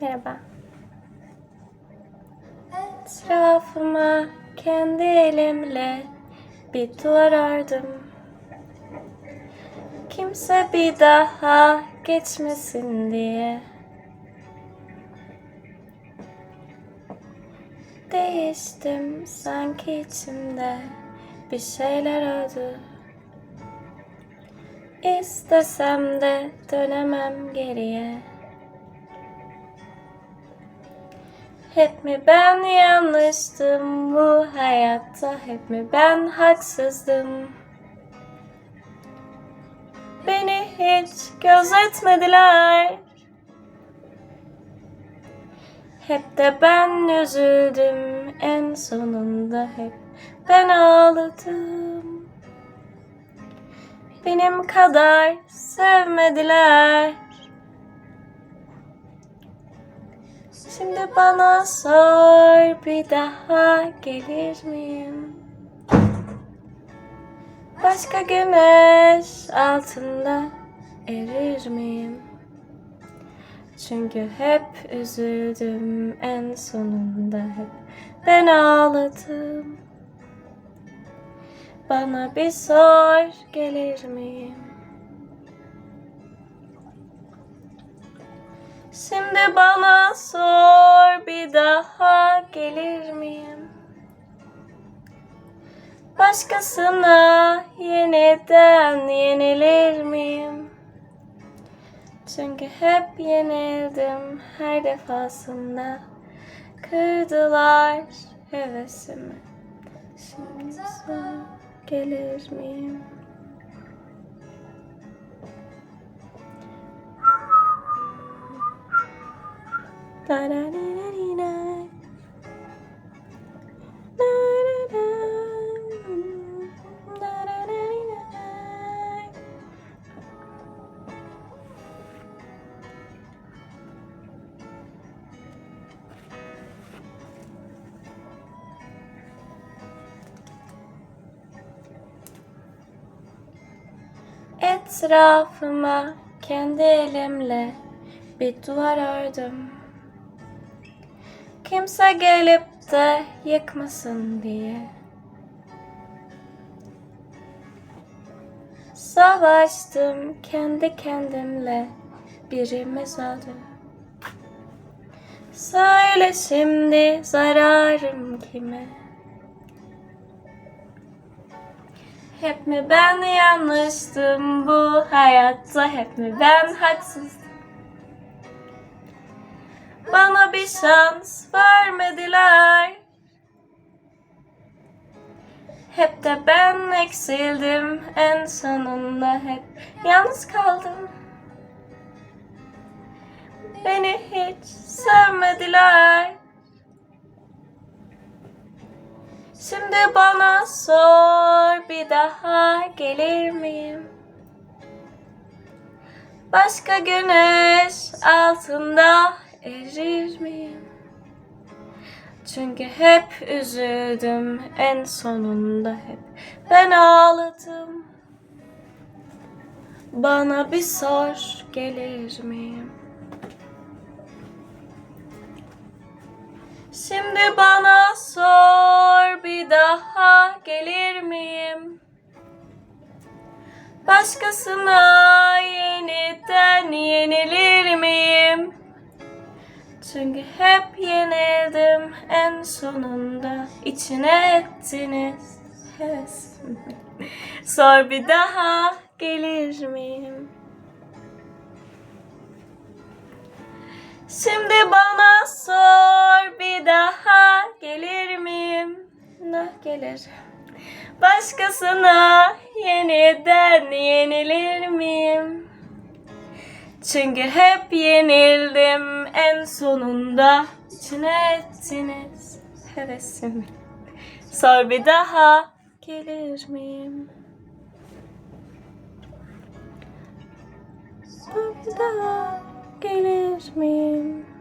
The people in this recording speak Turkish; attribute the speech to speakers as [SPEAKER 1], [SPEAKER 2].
[SPEAKER 1] Merhaba. Etrafıma kendi elimle bir duvar ördüm. Kimse bir daha geçmesin diye. Değiştim sanki içimde bir şeyler öldü. İstesem de dönemem geriye. Hep mi ben yanlıştım bu hayatta? Hep mi ben haksızdım? Beni hiç gözetmediler. Hep de ben üzüldüm en sonunda hep ben ağladım. Benim kadar sevmediler. Şimdi bana sor bir daha gelir miyim? Başka güneş altında erir miyim? Çünkü hep üzüldüm en sonunda hep ben ağladım. Bana bir sor gelir miyim? Şimdi bana sor daha gelir miyim? Başkasına yeniden yenilir miyim? Çünkü hep yenildim her defasında Kırdılar hevesimi Şimdi gelir miyim? Da da da. Da Etrafıma kendi elimle bir duvar ördüm. Kimse gelip de yıkmasın diye. Savaştım kendi kendimle birimiz öldü. Söyle şimdi zararım kime? Hep mi ben yanlıştım bu hayatta? Hep mi ben haksızdım? Bana bir şans vermediler. Hep de ben eksildim en sonunda hep yalnız kaldım. Beni hiç sevmediler. Şimdi bana sor bir daha gelir miyim? Başka güneş altında erir miyim? Çünkü hep üzüldüm en sonunda hep ben ağladım. Bana bir sor gelir miyim? Şimdi bana sor gelir miyim? Başkasına yeniden yenilir miyim? Çünkü hep yenildim en sonunda içine ettiniz hevesimi. Sor bir daha gelir miyim? Şimdi bana sor bir daha gelir miyim? Ne gelir? Başkasına yeniden yenilir miyim? Çünkü hep yenildim en sonunda içine ettiniz hevesimi. Sor bir daha gelir miyim? Sor bir daha gelir miyim?